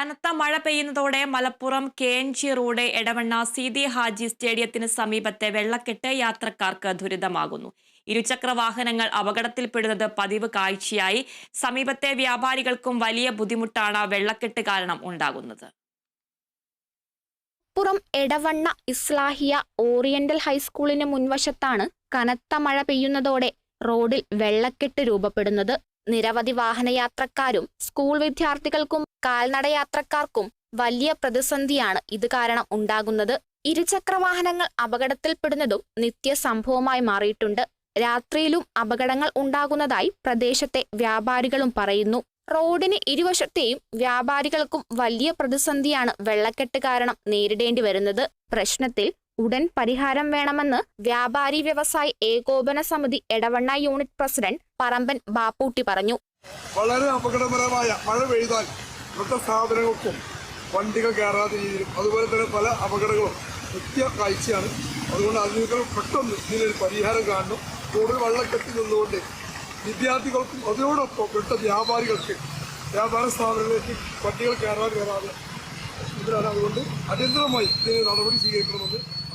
കനത്ത മഴ പെയ്യുന്നതോടെ Malappuram K N G road Edavanna Seethi Haji സ്റ്റേഡിയത്തിന് സമീപത്തെ വെള്ളക്കെട്ട് യാത്രക്കാർക്ക് ദുരിതമാകുന്നു. ഇരുചക്ര വാഹനങ്ങൾ അപകടത്തിൽപ്പെടുന്നത് പതിവ് കാഴ്ചയായി. സമീപത്തെ വ്യാപാരികൾക്കും വലിയ ബുദ്ധിമുട്ടാണ് വെള്ളക്കെട്ട് കാരണം ഉണ്ടാകുന്നത്. പുറം എടവണ്ണ ഇസ്ലാഹിയ ഓറിയന്റൽ ഹൈസ്കൂളിന് മുൻവശത്താണ് കനത്ത മഴ പെയ്യുന്നതോടെ റോഡിൽ വെള്ളക്കെട്ട് രൂപപ്പെടുന്നത്. നിരവധി വാഹനയാത്രക്കാരും സ്കൂൾ വിദ്യാർത്ഥികൾക്കും കാൽനടയാത്രക്കാർക്കും വലിയ പ്രതിസന്ധിയാണ് ഇത് കാരണം ഉണ്ടാകുന്നത്. ഇരുചക്ര വാഹനങ്ങൾ അപകടത്തിൽപ്പെടുന്നതും നിത്യസംഭവമായി മാറിയിട്ടുണ്ട്. രാത്രിയിലും അപകടങ്ങൾ ഉണ്ടാകുന്നതായി പ്രദേശത്തെ വ്യാപാരികളും പറയുന്നു. റോഡിന് ഇരുവശത്തെയും വ്യാപാരികൾക്കും വലിയ പ്രതിസന്ധിയാണ് വെള്ളക്കെട്ട് കാരണം നേരിടേണ്ടി വരുന്നത്. പ്രശ്നത്തിൽ ഉടൻ പരിഹാരം വേണമെന്ന് വ്യാപാരി വ്യവസായി ഏകോപന സമിതി എടവണ്ണ യൂണിറ്റ് പ്രസിഡന്റ് പറമ്പൻ ബാപ്പൂട്ടി പറഞ്ഞു. വളരെ അപകടകരമായ മഴ പെയ്താൽ ഇവിടുത്തെ സ്ഥാപനങ്ങൾക്കും വണ്ടികൾ കയറാത്ത രീതിയിലും അതുപോലെ തന്നെ പല അപകടങ്ങളും നിത്യ കാഴ്ചയാണ്. അതുകൊണ്ട് അതിനേക്കാൾ പെട്ടെന്ന് ഇതിനൊരു പരിഹാരം കാണണം. കൂടുതൽ വള്ളക്കെട്ടി നിന്നുകൊണ്ട് വിദ്യാർത്ഥികൾക്കും അതിനോടൊപ്പം വിട്ട വ്യാപാരികൾക്ക് വ്യാപാര സ്ഥാപനങ്ങളിലേക്ക് വണ്ടികൾ കയറാൻ കയറാതെ ഇതിനാണ് അതുകൊണ്ട് അടിയന്തരമായി ഇതിന് നടപടി സ്വീകരിക്കണമെന്ന്